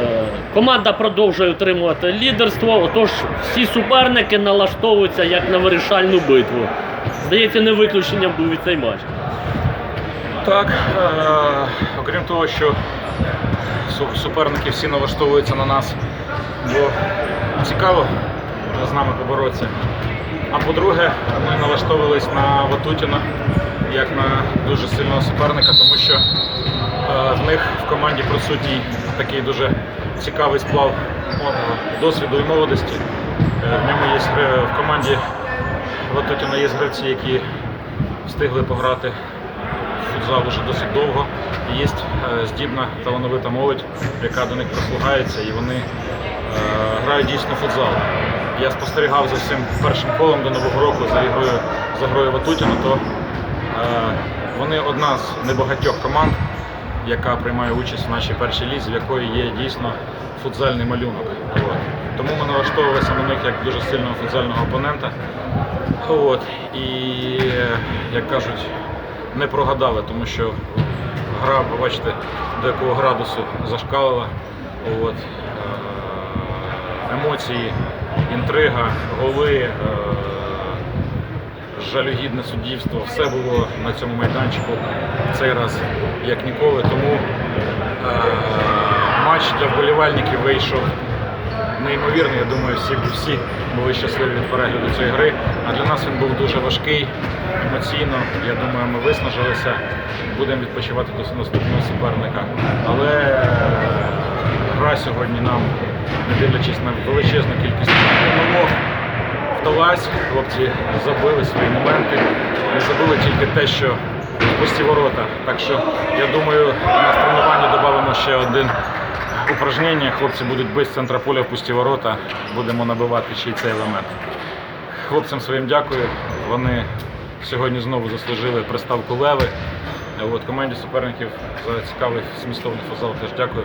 Е, Команда продовжує утримувати лідерство, отож всі суперники налаштовуються як на вирішальну битву. Здається, не виключенням був і цей матч. Так, е, окрім того, що суперники всі налаштовуються на нас, бо цікаво з нами поборотися. А по-друге, ми налаштовувались на Ватутіна як на дуже сильного суперника, тому що в них в команді присутній такий дуже цікавий сплав досвіду і молодості. Е, В ньому є в команді Ватутіна є гравці, які встигли пограти в футзал вже досить довго. Є е, здібна талановита молодь, яка до них прислугається, і вони е, грають дійсно футзал. Я спостерігав за всім першим колом до Нового року за ігрою за грою Ватутіна, то е, вони одна з небагатьох команд, яка приймає участь в нашій першій лізі, в якої є дійсно футзальний малюнок. От. Тому ми налаштовувалися на них як дуже сильного футзального опонента. От. І, як кажуть, не прогадали, тому що гра, бачите, до якого градусу зашкалила. От. Е, Емоції, інтрига, голи, е, жалюгідне суддівство, все було на цьому майданчику цей раз як ніколи. Тому е, матч для вболівальників вийшов неймовірний. Я думаю, всі, всі були щасливі від перегляду цієї гри. А для нас він був дуже важкий емоційно. Я думаю, ми виснажилися. Будемо відпочивати до наступного суперника. Але е, гра сьогодні нам, не дивлячись на величезну кількість помилок, вдалась. Хлопці забили свої моменти. Не забули тільки те, що пусті ворота. Так що я думаю, на тренуванні додамо ще один упражнення. Хлопці будуть без центра поля в пусті ворота. Будемо набивати ще й цей елемент. Хлопцям своїм дякую. Вони сьогодні знову заслужили приставку Леви. От, команді суперників за цікавий змістовний футзал теж дякую.